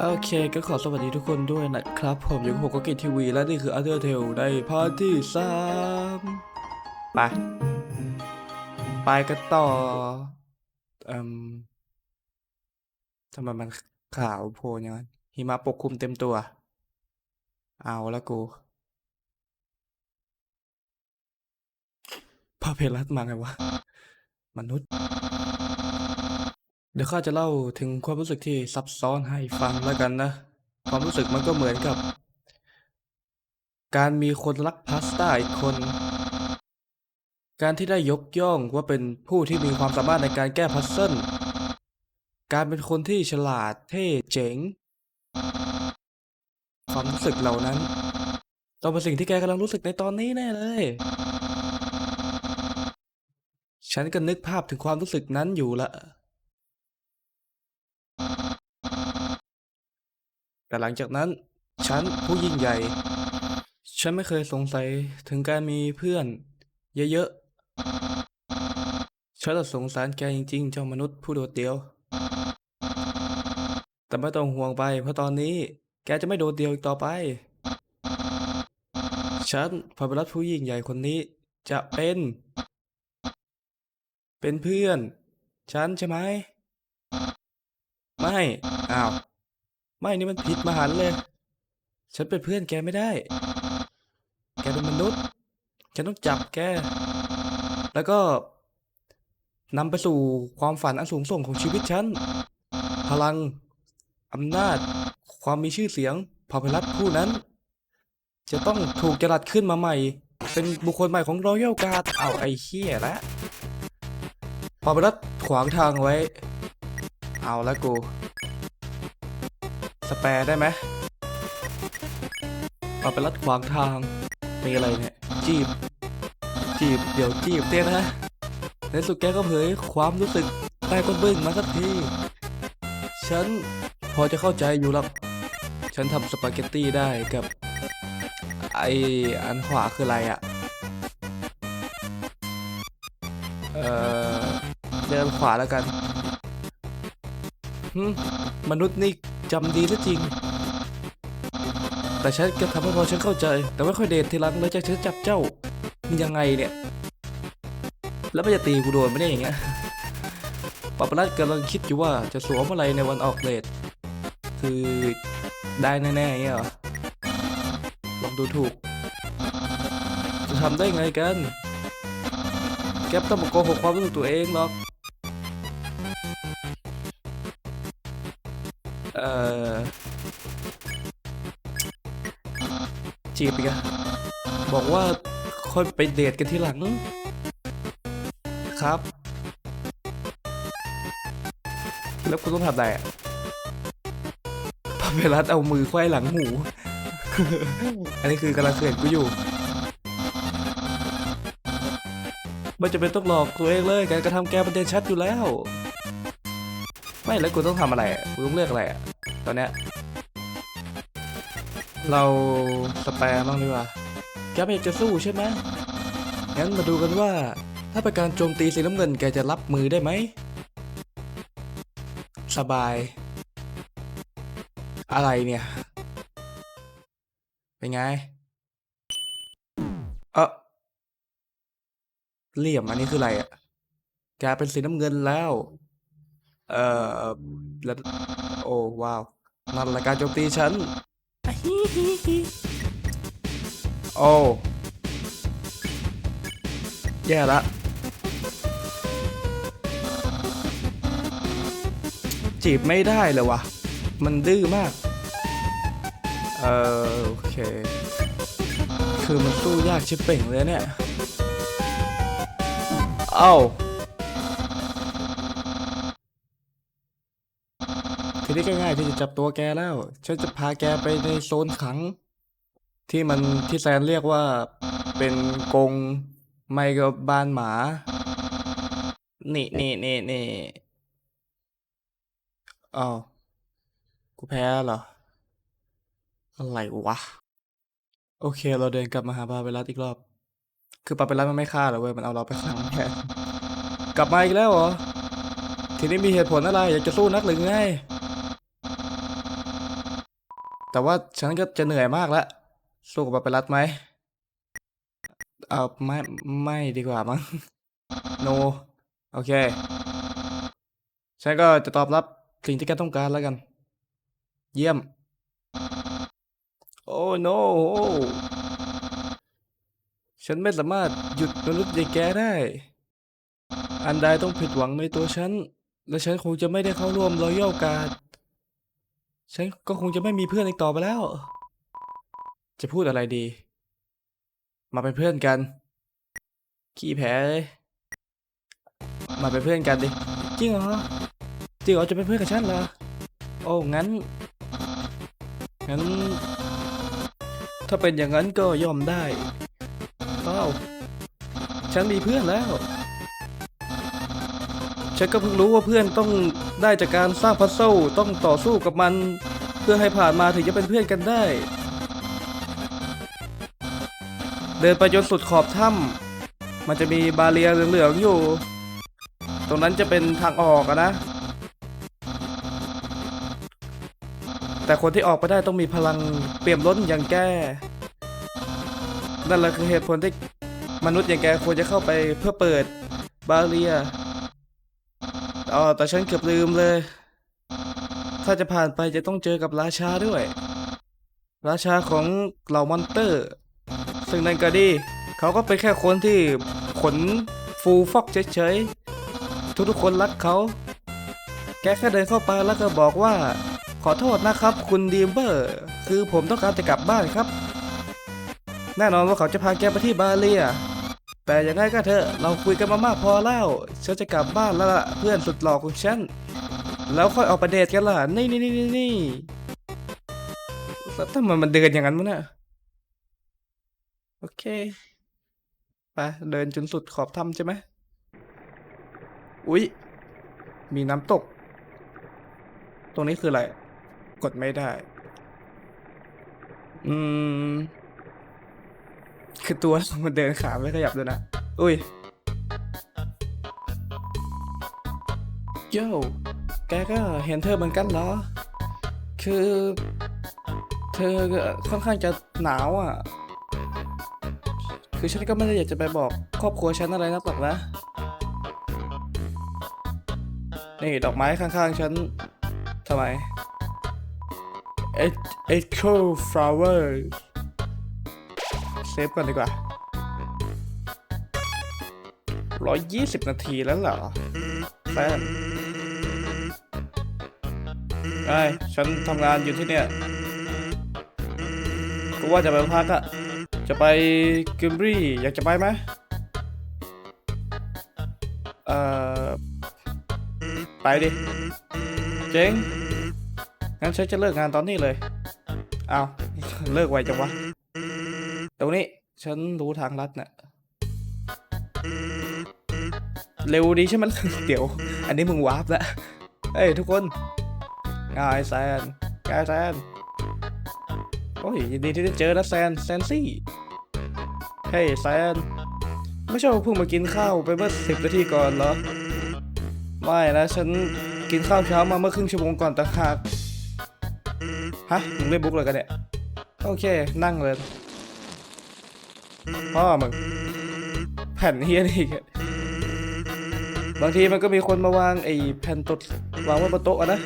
โอเคก็ขอสวัสดีทุกคนด้วยนะครับ ผมอยู่กับผมก็กตทีวี และนี่คืออั t เ r อร์เทลในพาร์ทที่สามไปไปกันต่ออืมทำไมมันขาวโพลอย่างนั้นหิมะปกคลุมเต็มตัว เอาละกูพาเพลัสมาไงวะ มนุษย์ เดี๋ยวข้าจะเล่าถึงความรู้สึกที่ซับซ้อนให้ฟังแล้วกันนะ ความรู้สึกมันก็เหมือนกับ การมีคนรักพาสต้าอีกคน การที่ได้ยกย่องว่าเป็นผู้ที่มีความสามารถในการแก้พัซเซิลการเป็นคนที่ฉลาดเท่เจ๋ง ความรู้สึกเหล่านั้นต้องเป็นสิ่งที่แกกำลังรู้สึกในตอนนี้แน่เลย ฉันก็นึกภาพถึงความรู้สึกนั้นอยู่ละ แต่หลังจากนั้น ฉันผู้ยิ่งใหญ่ ฉันไม่เคยสงสัยถึงการมีเพื่อน เยอะๆ ฉันละสงสารแกจริงๆ เจ้ามนุษย์ผู้โดดเดี่ยว แต่ไม่ต้องห่วงไปเพราะตอนนี้แกจะไม่โดดเดี่ยวอีกต่อไป ฉันพาไปรัฐผู้ยิ่งใหญ่คนนี้จะเป็น เป็นเพื่อน ฉันใช่ไหม ไม่ อ้าว ไม่นี่มันผิดมหันต์เลย ฉันเป็นเพื่อนแกไม่ได้ แกเป็นมนุษย์ ฉันต้องจับแก แล้วก็นำไปสู่ความฝันอันสูงส่งของชีวิตฉัน พลังอำนาจ ความมีชื่อเสียงพาพลัดผู้นั้น จะต้องถูกจรัสขึ้นมาใหม่ เป็นบุคคลใหม่ของรอยัลการ์ดเอาไอ้เหี้ยละพาพลัดขวางทางไว้ เอาละกู สแปร์ได้ไหมเอาไปรัดขวางทาง มีอะไรเนี่ย จีบ จีบ เดี๋ยวจีบเต้นะในสุดแกก็เผยความรู้สึกใต้ก้นบึ้งมาสักที ฉันพอจะเข้าใจอยู่หรอกฉันทำสปาเกตตี้ได้กับ ไออันขวาคืออะไรอะ่ะ เอ่อเดินขวาแล้วกันหึมนุษย์นี่ จำดีซะจริง แต่ฉันก็ทำให้พอฉันเข้าใจ แต่ไม่ค่อยเดททีหลังเลยจากฉันจับเจ้ามันยังไงเนี่ย แล้วมันจะตีกูโดนไม่ได้อย่างเงี้ยปาปารัสกำลังคิดอยู่ว่าจะสวมอะไรในวันออกเดทคือได้แน่ๆอย่างเงี้ยหรอลองดูถูก จะทำได้ไงกัน แกไม่ต้องมาโกหกความรู้สึกตัวเองหรอก จีบอีกอะบอกว่าค่อยไปเดทกันทีหลัง ครับ แล้วคุณต้องทำอะไรอะพาเวรัสเอามือไขว้หลังหมู อันนี้คือกำลังเขินกูอยู่ไม่จะเป็นต้องหลอกตัวเองเลยการกระทำแกประเด็นชัดอยู่แล้ว ไม่แล้วกูต้องทำอะไรอะกูต้องเลือกอะไรอะ ตอนเนี้ยเราสแปร์บ้างดีกว่าแกไม่อยากจะสู้ใช่ไหมงั้นมาดูกันว่า ถ้าเป็นการโจมตีสีน้ำเงินแกจะรับมือได้ไหม สบาย อะไรเนี่ย เป็นไง เออเหลี่ยมอันนี้คืออะไรอะ แกเป็นสีน้ำเงินแล้ว เอ่อ แล้วโอ้ว้าวนั่นแหละการโจมตีฉันโอ้แย่ละจีบไม่ได้เลยวะมันดื้อมาก เออโอเค คือมันสู้ยากชิบเป่งเลยเนี่ย เอ้า นี้ก็ง่ายที่จะจับตัวแกแล้ว ฉันจะพาแกไปในโซนขัง ที่มันที่แซนเรียกว่าเป็นกรงไม่ก็บ้านหมา นี่นี่นี่นี่อ้าวกูแพ้เหรอ อะไรวะ โอเค เราเดินกลับมาหาปาเปรัสอีกรอบ คือปาเปรัสมันไม่ฆ่าหรอกเว้ย มันเอาเราไปขังแทนกลับมาอีกแล้วเหรอ ทีนี้มีเหตุผลอะไร อยากจะสู้นักหรือไง แต่ว่าฉันก็จะเหนื่อยมากแล้วสู้กับบาเปรัสไหมเอาไม่ไม่ดีกว่ามั้งโนโอเค ฉันก็จะตอบรับสิ่งที่แกต้องการแล้วกัน เยี่ยม โอ้โนฉันไม่สามารถหยุดมนุษย์อย่างแกได้ อันใดต้องผิดหวังในตัวฉัน และฉันคงจะไม่ได้เข้าร่วมรอยัลการ์ ฉันก็คงจะไม่มีเพื่อนอีกต่อไปแล้ว จะพูดอะไรดี มาเป็นเพื่อนกัน ขี้แพ้เลยมาเป็นเพื่อนกันดิ จริงเหรอ จริงเหรอจะเป็นเพื่อนกับฉันเหรอ โอ้ งั้น งั้น ถ้าเป็นอย่างนั้นก็ยอมได้ว้าฉันมีเพื่อนแล้ว ฉันก็เพิ่งรู้ว่าเพื่อนต้องได้จากการสร้างพัซเซิลต้องต่อสู้กับมัน เพื่อให้ผ่านมาถึงจะเป็นเพื่อนกันได้ เดินไปจนสุดขอบถ้ำมันจะมีบาเรียเหลืองๆอยู่ ตรงนั้นจะเป็นทางออกนะ แต่คนที่ออกไปได้ต้องมีพลังเปี่ยมล้นอย่างแกนั่นแหละคือเหตุผลที่มนุษย์อย่างแกควรจะเข้าไปเพื่อเปิดบาเรีย อ๋อแต่ฉันเกือบลืมเลย ถ้าจะผ่านไปจะต้องเจอกับราชาด้วย ราชาของเหล่ามอนเตอร์ ซึ่งนั่นก็ดี เขาก็เป็นแค่คนที่ขนฟูฟอกเฉยๆ ทุกๆคนรักเขา แกแค่เดินเข้าไปแล้วก็บอกว่า ขอโทษนะครับคุณดีมเบอร์ คือผมต้องการจะกลับบ้านครับ แน่นอนว่าเขาจะพาแกไปที่บาเลีย แต่ยังไงก็เถอะเราคุยกันมามากพอแล้วฉันจะกลับบ้านแล้วล่ะเพื่อนสุดหล่อของฉัน แล้วค่อยออกไปเดทกันล่ะ นี่นี่นี่นี่นี่แล้วทำไมมันเดินอย่างนั้นวะเนี่ยโอเคไปเดินจนสุดขอบถ้ำใช่ไหมอุ๊ย มีน้ำตก ตรงนี้คืออะไร กดไม่ได้ อืม คือตัวมันเดินขาไม่ขยับเลยนะ อุ้ยโย่แกก็เห็นเธอเหมือนกันเหรอ คือ เธอค่อนข้างจะหนาวอะ คือฉันก็ไม่ได้อยากจะไปบอกครอบครัวฉันอะไรนักหรอกนะ นี่ดอกไม้ข้างๆฉันทำไม Echo flower เซฟก่อนดีกว่าร้อยยี่สิบนาทีแล้วเหรอแฟนไอ้ฉันทำงานอยู่ที่เนี่ยกูว่าจะไปพักอะจะไปกิมบรีอยากจะไปไหมเอ่อ ไปดิ เจ๊งงั้นฉันจะเลิกงานตอนนี้เลย เอาเลิกไวจังวะ ฉันรู้ทางลัดน่ะ เร็วดีใช่ไหม เดี๋ยว อันนี้มึงวาร์ปล้วเฮ้ยทุกคนง่ายแซนง่ายแซน โอ้ยยินดีที่ได้เจอนะแซน แซนซี่ เฮ้ยแซน ไม่ใช่ว่าเพิ่งมากินข้าวไปเมื่อสิบนาทีก่อนเหรอ ไม่นะฉันกินข้าวเช้ามาเมื่อครึ่งชั่วโมงก่อนต่างหาก ฮะ มึงเล่นบุ๊กเลยกันเนี่ย โอเค นั่งเลย พ่อมึงแผ่นเฮียนี่บางทีมันก็มีคนมาวางไอ้แผ่นตดวางไว้บนโต๊ะอะนะ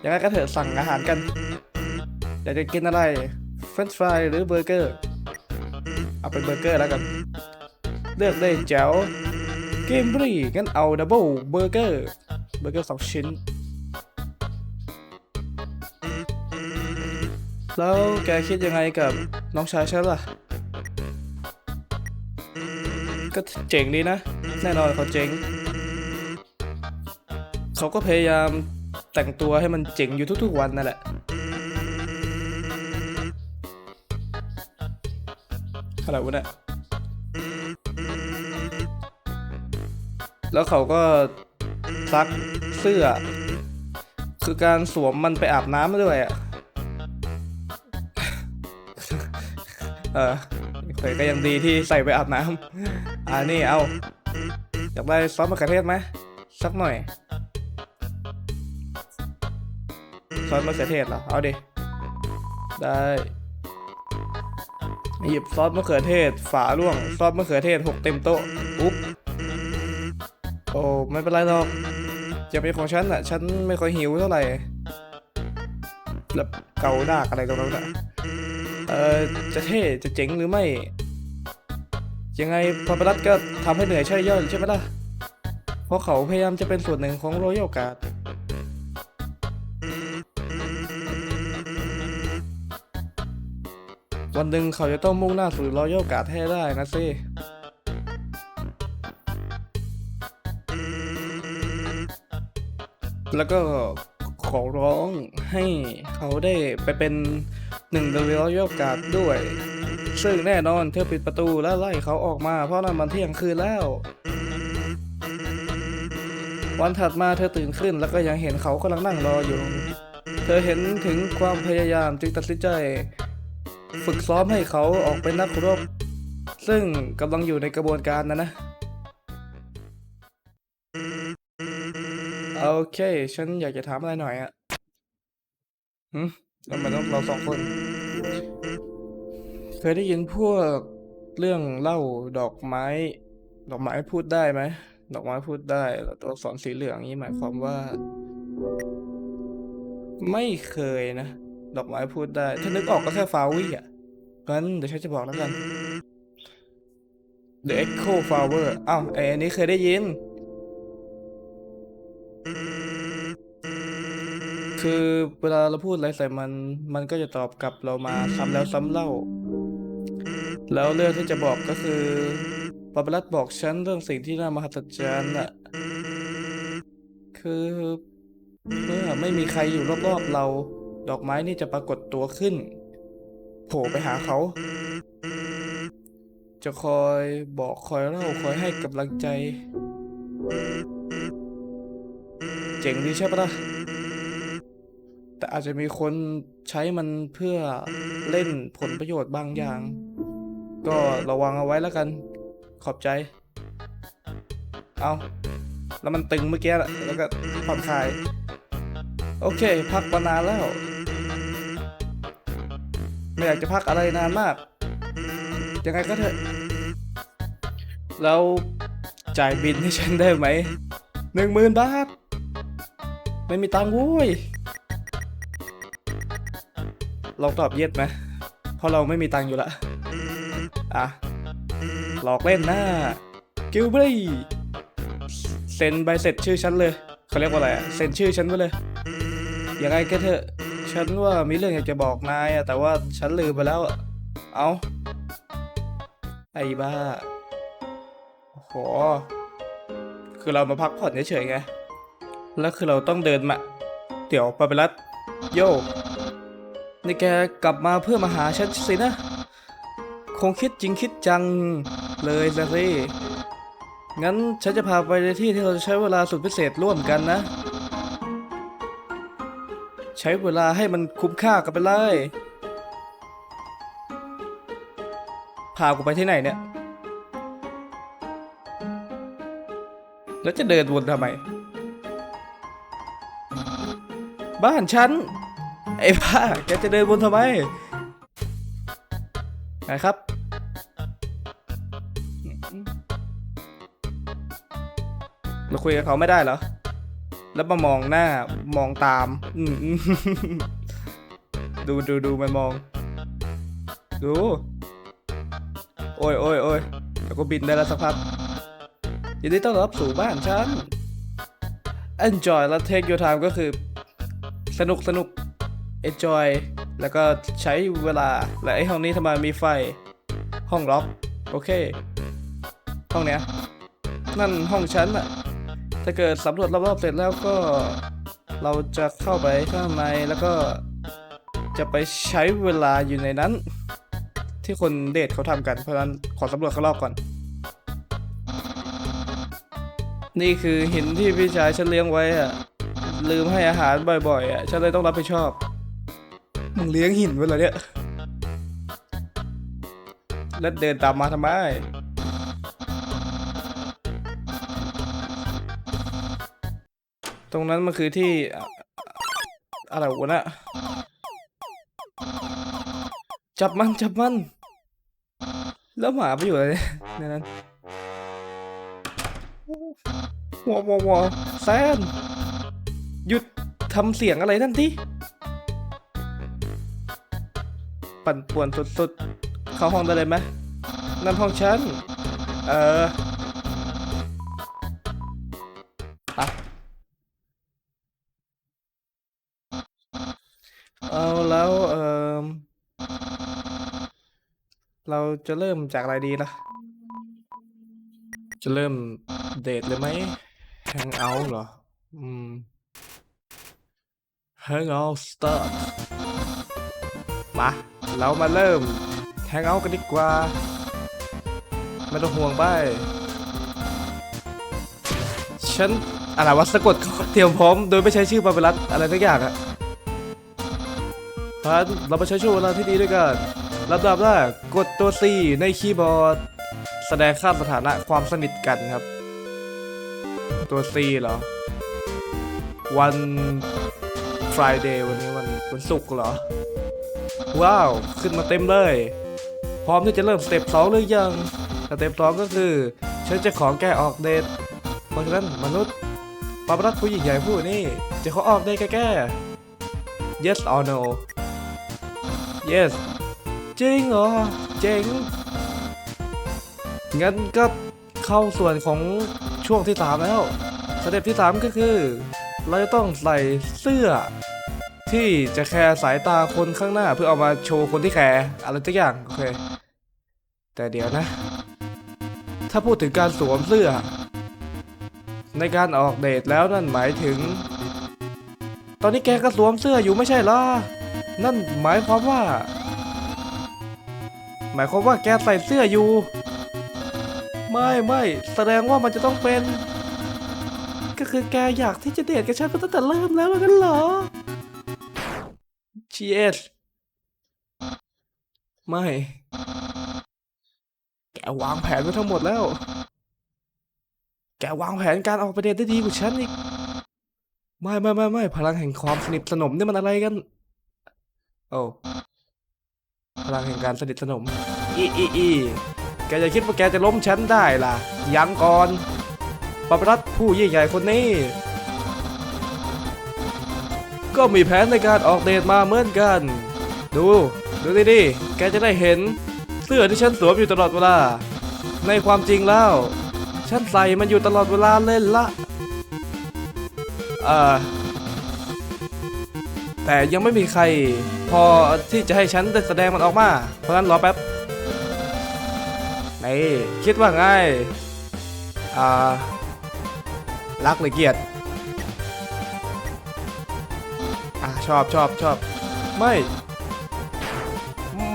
อย่างนั้นก็เถอะสั่งอาหารกันอยากจะกินอะไรเฟรนช์ฟรายหรือเบอร์เกอร์ เอาเป็นเบอร์เกอร์แล้วกัน เลือกได้แจ๋วเกมบรีงั้นเอาดับเบิลเบอร์เกอร์เบอร์เกอร์สองชิ้น แล้วแกคิดยังไงกับน้องชายฉันล่ะ ก็เจ๋งดีนะ แน่นอนเขาเจ๋ง เขาก็พยายามแต่งตัวให้มันเจ๋งอยู่ทุกๆวันนั่นแหละ อะไรวะเนี่ยแล้วเขาก็ซักเสื้อ คือการสวมมันไปอาบน้ำด้วยอะเออแต่ก็ยังดีที่ใส่ไปอาบน้ำ อ่านี่เอาอยากได้ซอสมะเขือเทศไหมสักหน่อยซอสมะเขือเทศเหรอเอาดิได้หยิบซอสมะเขือเทศ ฝาล่วงซอสมะเขือเทศหกเต็มโต๊ะอุ๊บโอ้ไม่เป็นไรหรอกจะเป็นของฉันอะฉันไม่ค่อยหิวเท่าไหร่แบบเกาดากอะไรตรงนั้นอะเออจะเท่จะเจ๋งหรือไม่ ยังไงพาปรัตก็ทำให้เหนื่อยใช่ย่อยใช่ไหมล่ะ เพราะเขาพยายามจะเป็นส่วนหนึ่งของรอยัลการ์ดวันหนึ่งเขาจะต้องมุ่งหน้าสู่รอยัลการ์ดให้ได้นะสิแล้วก็ขอร้องให้เขาได้ไปเป็นหนึ่งในรอยัลการ์ดด้วย ซึ่งแน่นอน เธอปิดประตูและไล่เขาออกมา เพราะนั่นมันเที่ยงคืนแล้ว วันถัดมาเธอตื่นขึ้นแล้วก็ยังเห็นเขากำลังนั่งรออยู่ เธอเห็นถึงความพยายามจึงตัดสินใจ ฝึกซ้อมให้เขาออกเป็นนักรบ ซึ่งกำลังอยู่ในกระบวนการนะนะโอเค ฉันอยากจะถามอะไรหน่อยอะหืมแล้วมันต้องเราสองคน เคยได้ยินพวกเรื่องเล่าดอกไม้ ดอกไม้พูดได้ไหมดอกไม้พูดได้แล้วตัวอักษรสีเหลืองนี้หมายความว่า ไม่เคยนะดอกไม้พูดได้ ถ้านึกออกก็แค่ฟาวี่อะงั้นเดี๋ยวฉันจะบอกแล้วกัน The Echo Flower อ้าวไออันนี้เคยได้ยิน คือเวลาเราพูดอะไรใส่มัน มันก็จะตอบกลับเรามาซ้ำแล้วซ้ำเล่า แล้วเรื่องที่จะบอกก็คือปาปรัตบอกฉันเรื่องสิ่งที่น่ามหัศจรรย์น่ะ คือเมื่อไม่มีใครอยู่รอบๆเรา ดอกไม้นี่จะปรากฏตัวขึ้น โผล่ไปหาเขา จะคอยบอกคอยเล่าคอยให้กำลังใจ เจ๋งดีใช่ปะล่ะแต่อาจจะมีคนใช้มันเพื่อเล่นผลประโยชน์บางอย่าง ก็ระวังเอาไว้แล้วกัน ขอบใจ เอาแล้วมันตึงเมื่อกี้แหละแล้วก็ผ่อนคลาย โอเค พักมานานแล้ว ไม่อยากจะพักอะไรนานมาก ยังไงก็เถอะ แล้วจ่ายบินให้ฉันได้ไหมหนึ่งหมื่นบาท ไม่มีตังค์โว้ยลองตอบเย็ดไหมเพราะเราไม่มีตังค์อยู่ละ อะ หลอกเล่นนะกิลบรีเซ็นใบเสร็จชื่อฉันเลย เขาเรียกว่าอะไรอะเซ็นชื่อฉันไว้เลย อยังไงก็เถอะ ฉันว่ามีเรื่องอยากจะบอกนายอะแต่ว่าฉันลืมไปแล้ว เอาไอ้บ้าโอ้โห คือเรามาพักผ่อนเฉยๆไง แล้วคือเราต้องเดินมา เดี๋ยวปาเปรัตโยนี่แกกลับมาเพื่อมาหาฉันสินะ งคิดจริงคิดจังเลยละสิงั้นฉันจะพาไปในที่ที่เราจะใช้เวลาสุดพิเศษร่วมกันนะ ใช้เวลาให้มันคุ้มค่ากันไปเลย พากูไปที่ไหนเนี่ย แล้วจะเดินวนทำไม บ้านฉัน ไอ้บ้า แกจะเดินวนทำไมไหนครับ เราคุยกับเขาไม่ได้เหรอ แล้วมามองหน้ามองตามอืมดูดูดูมันมอง ดู โอ้ยโอ้ยโอ้ยแล้วก็บินได้แล้วสักพักยินดีต้อนรับสู่บ้านฉัน enjoy และ take your time ก็คือ สนุกสนุก enjoy แล้วก็ใช้เวลา และไอ้ห้องนี้ทำไมมีไฟ ห้องล็อก โอเค ห้องเนี้ย นั่นห้องฉันอะ ถ้าเกิดสำรวจรอบๆเสร็จแล้วก็เราจะเข้าไปข้างในแล้วก็จะไปใช้เวลาอยู่ในนั้น ที่คนเดทเขาทำกัน เพราะฉะนั้นขอสำรวจข้างรอบก่อน นี่คือหินที่พี่ชายฉันเลี้ยงไว้อะลืมให้อาหารบ่อยๆอะฉันเลยต้องรับผิดชอบ มึงเลี้ยงหินไว้เหรอเนี่ย แล้วเดินตามมาทำไม ตรงนั้นมันคือที่ อะไรวะน่ะจับมันจับมัน แล้วหมาไปอยู่อะไรในนั้นว้าวว้าวว้าวแซนหยุดทำเสียงอะไรนั่นทีปั่นป่วนสุดๆ เข้าห้องได้เลยไหมนั่นห้องฉัน เออ จะเริ่มจากอะไรดีล่ะ จะเริ่มเดทเลยไหมแฮงเอาท์เหรอ อืมแฮงเอาท์สตาร์ทมา เรามาเริ่มแฮงเอาท์กันดีกว่า ไม่ต้องห่วงไปฉันอะไรวะสะกดเตรียมพร้อมโดยไม่ใช้ชื่อปาเปรัตอะไรสักอย่างอะพันเรามาใช้ช่วงเวลาที่ดีด้วยกัน ลำดับแรกกดตัว C ในคีย์บอร์ด แสดงค่าสถานะความสนิทกันครับ ตัว C เหรอ วัน Friday วันนี้วันวันศุกร์เหรอ ว้าว ขึ้นมาเต็มเลย พร้อมที่จะเริ่มสเต็ปสองหรือยังสเต็ปสองก็คือ ฉันจะขอแกออกเดทเพราะฉะนั้นมนุษย์ปาปรัตผู้หญิงใหญ่ผู้นี้จะขอออกเดทกับแก yes or no yes จริงเหรอ เจ๋ง งั้นก็เข้าส่วนของช่วงที่ 3 แล้ว สเต็ปที่ 3 ก็คือ เราจะต้องใส่เสื้อ ที่จะแคร์สายตาคนข้างหน้าเพื่อเอามาโชว์คนที่แคร์อะไรสักอย่าง โอเค แต่เดี๋ยวนะ ถ้าพูดถึงการสวมเสื้อ ในการออกเดทแล้วนั่นหมายถึง ตอนนี้แกก็สวมเสื้ออยู่ไม่ใช่เหรอ นั่นหมายความว่า หมายความว่าแกใส่เสื้ออยู่ ไม่ไม่แสดงว่ามันจะต้องเป็น ก็คือแกอยากที่จะเดทกับฉันมาตั้งแต่เริ่มแล้วงั้นเหรอ GS ไม่ แกวางแผนไว้ทั้งหมดแล้ว แกวางแผนการออกไปเดทได้ดีกว่าฉันอีก ไม่ไม่ไม่ไม่พลังแห่งความสนิทสนมนี่มันอะไรกัน โอ้ พลังแห่งการสนิทสนม อีอีอีแกจะคิดว่าแกจะล้มฉันได้ล่ะ ยังก่อนปาปรัตผู้ยิ่งใหญ่คนนี้ ก็มีแผนในการออกเดทมาเหมือนกัน ดู ดูดิดิแกจะได้เห็น เสื้อที่ฉันสวมอยู่ตลอดเวลา ในความจริงแล้ว ฉันใส่มันอยู่ตลอดเวลาเล่นละ อ่อ แต่ยังไม่มีใครพอที่จะให้ฉันได้แสดงมันออกมา เพราะฉะนั้นรอแป๊บนี่คิดว่าไงอ่ารักหรือเกลียดอ่าชอบชอบชอบไม่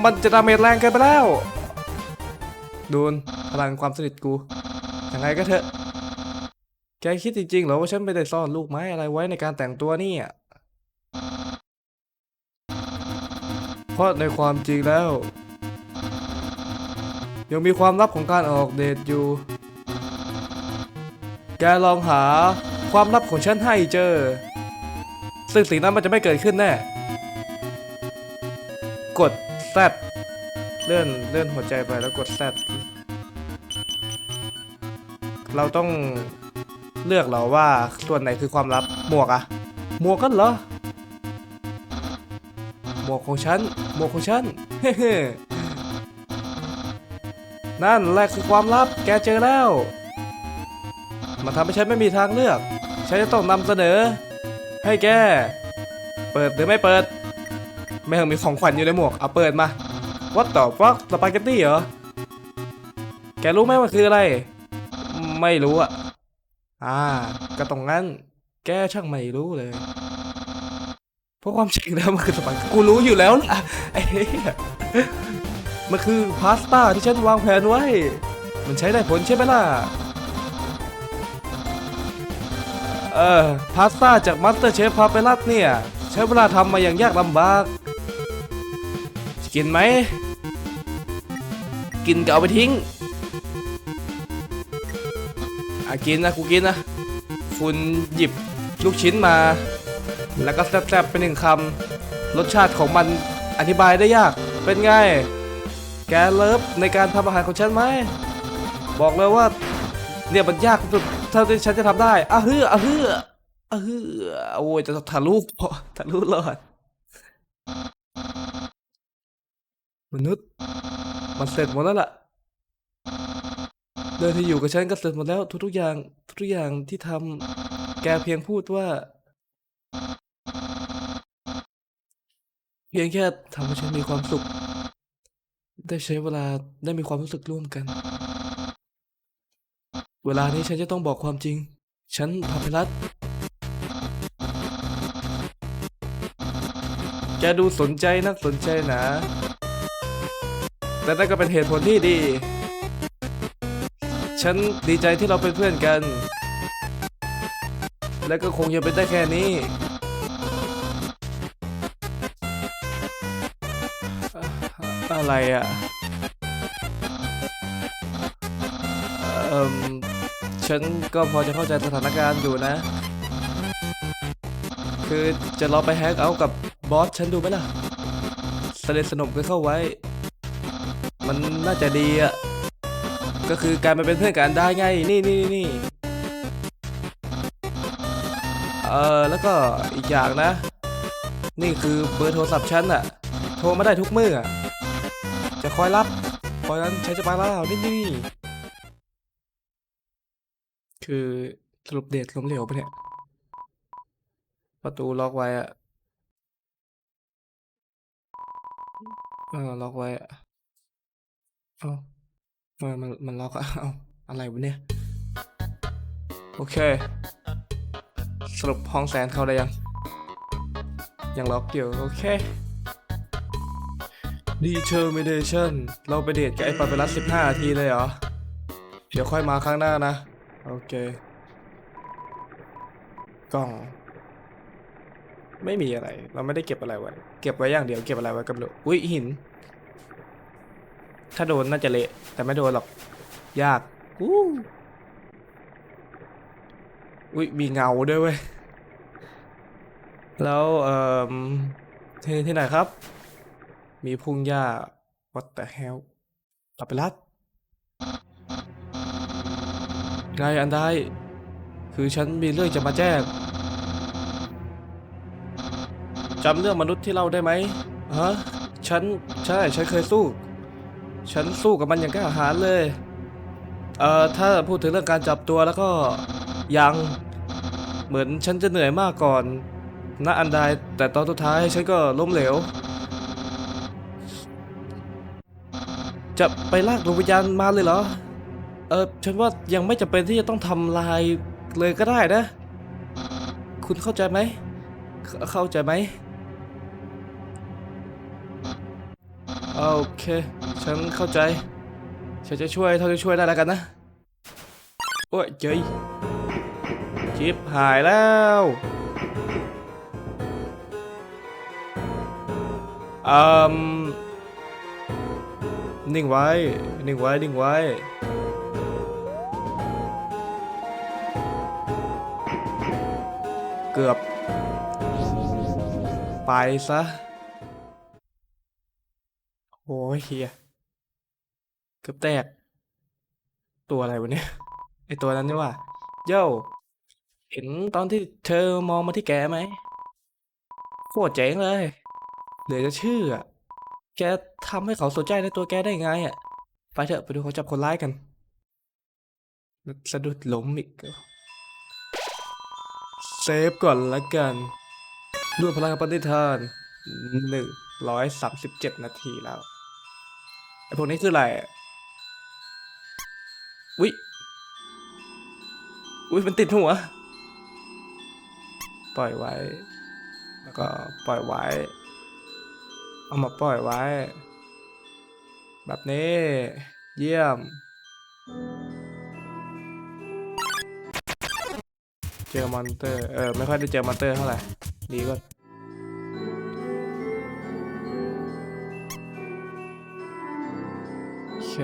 มันจะดาเมจแรงเกินไปแล้วดูนพลังความสนิทกูยังไงก็เถอะ แกคิดจริงๆเหรอว่าฉันไม่ได้ซ่อนลูกไม้อะไรไว้ในการแต่งตัวนี่อะ เพ ราะในความจริงแล้ว ยังมีความลับของการออกเดทอยู่ แกลองหาความลับของฉันให้เจอ ซึ่งสิ่งนั้นมันจะไม่เกิดขึ้นแน่ กดแซดเลื่อนเลื่อนหัวใจไปแล้วกดแซดเราต้องเลือกเหรอว่าส่วนไหนคือความลับหมวกอะหมวกกันเหรอ มวกของฉันหมวกของฉันนั่นแหละคือความลับแกเจอแล้ว มันทำให้ฉันไม่มีทางเลือก ฉันจะต้องนำเสนอ ให้แก เปิดหรือไม่เปิดไม่ต้องมีของขวัญอยู่ในหมวก เอาเปิดมา What the fuck สปาเกตตี้เหรอ แกรู้ไหมว่าคืออะไร ไม่รู้อะอ่า ก็ตรงนั้น แกช่างไม่รู้เลย เพราะความจริงแล้วมันคือสปาเกตตี้กูรู้อยู่แล้วล่ะไอ้เหี้ยมันคือพาสต้าที่ฉันวางแผนไว้ มันใช้ได้ผลใช่ไหมล่ะ เออพาสต้าจากมาสเตอร์เชฟพาเปรัตเนี่ย ใช้เวลาทำมาอย่างยากลำบากจะกินไหม กินก็เอาไปทิ้งอะกินนะกูกินนะ คุณหยิบลูกชิ้นมา แล้วก็แซ่บๆไปหนึ่งคำรสชาติของมันอธิบายได้ยาก เป็นไง แกเลิฟในการทำอาหารของฉันไหม บอกเลยว่า เนี่ยมันยากสุดเท่าที่ฉันจะทำได้อะเฮืออะเฮืออะเฮือโอ้ยจะทะลุพอทะลุรอดมนุษย์ มันเสร็จหมดแล้วล่ะ เดินที่อยู่กับฉันก็เสร็จหมดแล้ว ทุกๆอย่าง ทุกๆอย่างที่ทำแกเพียงพูดว่า เพียงแค่ทำให้ฉันมีความสุข ได้ใช้เวลาได้มีความรู้สึกร่วมกัน เวลานี้ฉันจะต้องบอกความจริง ฉันพาไปรัตแกดูสนใจนักสนใจหนะแต่นั่นก็เป็นเหตุผลที่ดี ฉันดีใจที่เราเป็นเพื่อนกัน และก็คงจะเป็นได้แค่นี้ อะไรอะเอ่มฉันก็พอจะเข้าใจสถานการณ์อยู่นะ คือจะลองไปแฮกเอาท์กับบอสฉันดูไหมล่ะสนิทสนมกันเข้าไว้ มันน่าจะดีอะก็คือการมาเป็นเพื่อนกันได้ไงนี่นี่นี่นี่เออแล้วก็อีกอย่างนะ นี่คือเบอร์โทรศัพท์ฉันอะโทรมาได้ทุกเมื่อ จะคอยรับเพราะนั้นฉันจะไปแล้วนี่นี่คือสรุปเดทล้มเหลวปะเนี่ย ประตูล็อกไว้อะเออล็อกไว้อะเอ้ามมันมันล็อกอะเอ้าอะไรวะเนี่ย โอเค สรุปห้องแสนเข้าได้ยัง ยังล็อกอยู่ โอเค Determination เราไปเดทกับไอ้ปาเปรัสสิบห้านาทีเลยเหรอ เดี๋ยวค่อยมาครั้งหน้านะ โอเค กล่อง ไม่มีอะไร เราไม่ได้เก็บอะไรไว้ เก็บไว้อย่างเดียว เก็บอะไรไว้กับโลกอุ้ยหิน ถ้าโดนน่าจะเละ แต่ไม่โดนหรอก ยากอู้อุ้ยมีเงาด้วยเว้ย แล้วเอ่อที่ที่ไหนครับ มีพุ่งหญ้า what the hell ปาเปรัสไงอันได้ คือฉันมีเรื่องจะมาแจ้งจำเรื่องมนุษย์ที่เล่าได้ไหมฮะฉันใช่ฉันเคยสู้ ฉันสู้กับมันอย่างกล้าหาญเลย เอ่อถ้าพูดถึงเรื่องการจับตัวแล้วก็ยัง เหมือนฉันจะเหนื่อยมากก่อนณอันใดแต่ตอนสุดท้ายฉันก็ล้มเหลว จะไปลากดวงวิญญาณมาเลยเหรอ เออฉันว่ายังไม่จำเป็นที่จะต้องทำลายเลยก็ได้นะ คุณเข้าใจไหม เข้าใจไหม โอเค ฉันเข้าใจ ฉันจะช่วยเท่าที่ช่วยได้แล้วกันนะ โอ้ยเจยชิปหายแล้วอืม นิ่งไว้ นิ่งไว้ นิ่งไว้ เกือบ ไปซะ โอ้ยเฮียเกือบแตก ตัวอะไรวะเนี่ย ไอตัวนั้นนี่ว่าโย่เห็นตอนที่เธอมองมาที่แกไหมโคตรเจ๋งเลย เหลือจะเชื่ออะ แกทำให้เขาสนใจในตัวแกได้ไงอะ ไปเถอะไปดูเขาจับคนร้ายกัน สะดุดล้มอีก เซฟก่อนละกันด้วยพลังปฏิทานหนึ่งร้อยสามสิบเจ็ดนาทีแล้วไอพวกนี้คืออะไรอะอุ๊ยอุ๊ยมันติดหัว ปล่อยไว้ แล้วก็ปล่อยไว้ เอามาปล่อยไว้ แบบนี้ เยี่ยม เจอมอนเตอร์ เออ ไม่ค่อยได้เจอมอนเตอร์เท่าไหร่ ดีก็โอเค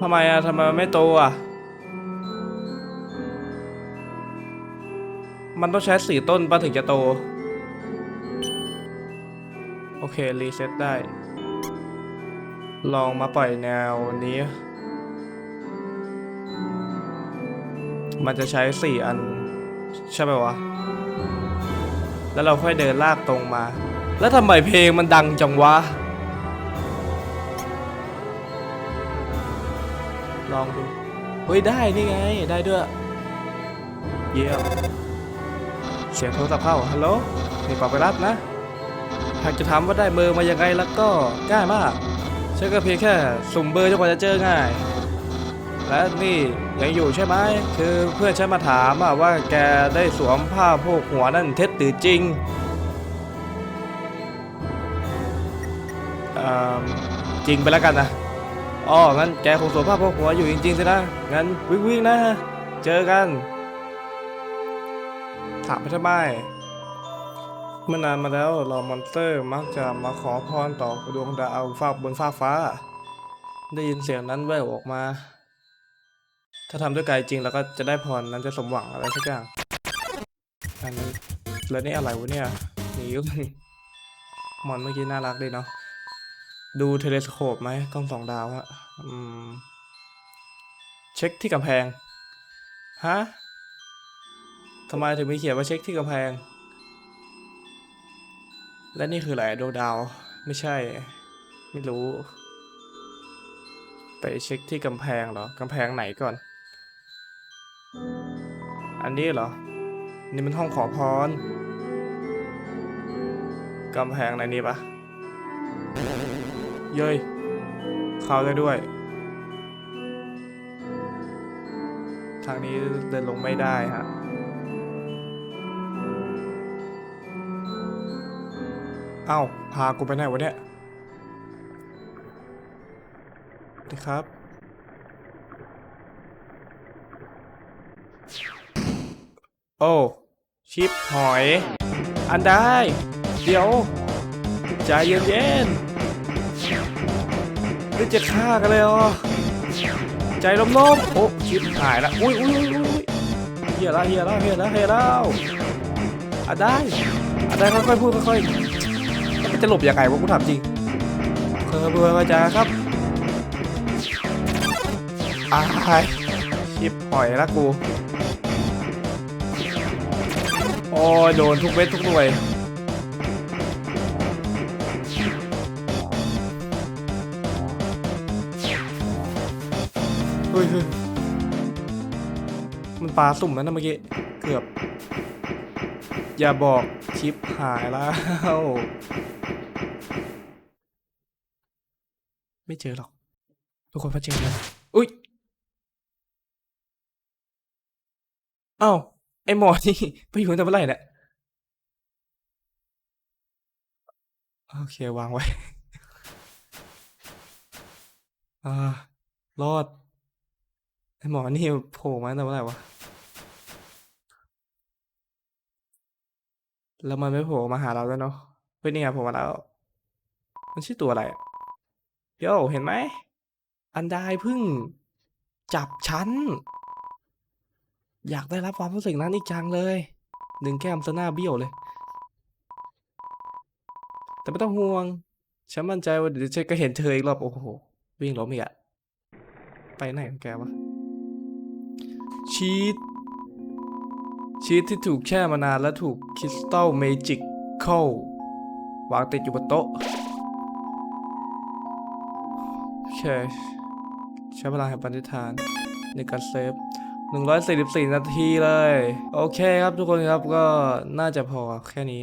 ทำไมอะทำไมไม่โตอะ มันต้องใช้สี่ต้นปะถึงจะโต โอเค รีเซ็ตได้ ลองมาปล่อยแนวนี้ มันจะใช้สี่อัน ใช่ไหมวะ แล้วเราค่อยเดินลากตรงมา แล้วทำไมเพลงมันดังจังวะ ลองดู เฮ้ย ได้นี่ไง ได้ด้วย เยี่ยม สียงโทรศัพท์เข้าฮัลโหลนี่ปรับไปรับนะ หากจะถามว่าได้เบอร์มายังไงแล้วก็ง่ายมากฉันก็เพียงแค่สุ่มเบอร์จนกว่าจะเจอง่าย และนี่ยังอยู่ใช่ไหมคือเพื่อนฉันมาถามว่าแกได้สวมผ้าโพกหัวนั่นเท็จหรือจริงจริงไปแล้วกันนะอ๋องั้นแกคงสวมผ้าโพกหัวอยู่จริงๆสินะงั้นวิ่งๆนะ เจอกัน ถามไปทำไมเมื่อนานมาแล้วเรามอนสเตอร์มักจะมาขอพรต่อดวงดาวฟ้าบนฟ้าฟ้า ได้ยินเสียงนั้นแว่วออกมา ถ้าทำด้วยกายจริงแล้วก็จะได้พรนั้นจะสมหวังอะไรสักอย่างอันนี้แล้วนี่อะไรวะเนี่ยหนีก็มอนเมื่อกี้น่ารักดีเนาะดูเทเลสโคปไหมกล้องสองดาวอะอืมเช็คที่กำแพง ฮะ ทำไมถึงมีเขียนว่าเช็คที่กำแพง และนี่คืออะไรดวงดาว ไม่ใช่ ไม่รู้ ไปเช็คที่กำแพงเหรอกำแพงไหนก่อน อันนี้เหรอ นี่มันห้องขอพรกำแพงไหนนี่ปะเย้ยเข้าได้ด้วย ทางนี้เดินลงไม่ได้ฮะ อ้าพากูไปไหนวะเนี่ยดีครับ โอ้ ชิปหอย อันได้ เดี๋ยว ใจเย็นๆนี่จะฆ่ากันเลยเหรอใจล้มๆโอ้ชิปหายละอุ้ยอุ้ยอุ้ยอุ้ยเฮียละเฮียละเฮียละเฮียแล้วอันได้ อันได้ค่อยๆพูดค่อยๆ มันจะหลบยังไงวะกูถามจริงเคอเบอร์มาจ้าครับอายชิบปล่อยละกู โอ้ยโดนทุกเม็ดทุกหน่วยเฮ้ยเฮ้ยมันปลาสุ่มแล้วนะเมื่อกี้ เกือบ อย่าบอกชิปหายแล้ว ไม่เจอหรอก ทุกคนพอเจอแล้วอุ้ยเอ้าไอหมอนี่ไปอยู่ตั้งแต่เมื่อไหร่เนี่ยโอเควางไว้ อ่ารอด ไอหมอนี่โผล่มาตั้งแต่เมื่อไหร่วะ แล้วมันไม่โผล่มาหาเราแล้วเนาะ เฮ้ยนี่ไงโผล่มาแล้ว มันชื่อตัวอะไรอะ โย่เห็นไหม อันดายพึ่ง จับฉัน อยากได้รับความรู้สึกนั้นอีกจังเลยหนึ่งแก้มซะหน้าเบี้ยวเลย แต่ไม่ต้องห่วง ฉันมั่นใจว่าเดี๋ยวฉันก็เห็นเธออีกรอบ โอ้โห วิ่งล้มอีกอะไปไหนของแกวะ ชีตชีตที่ถูกแช่มานานและถูกคริสตัลเมจิกเข้าวางติดอยู่บนโต๊ะ เค ใช้พลังแห่งปณิธาน ในการเซฟ 144 นาทีเลย โอเคครับทุกคนครับก็น่าจะพอแค่นี้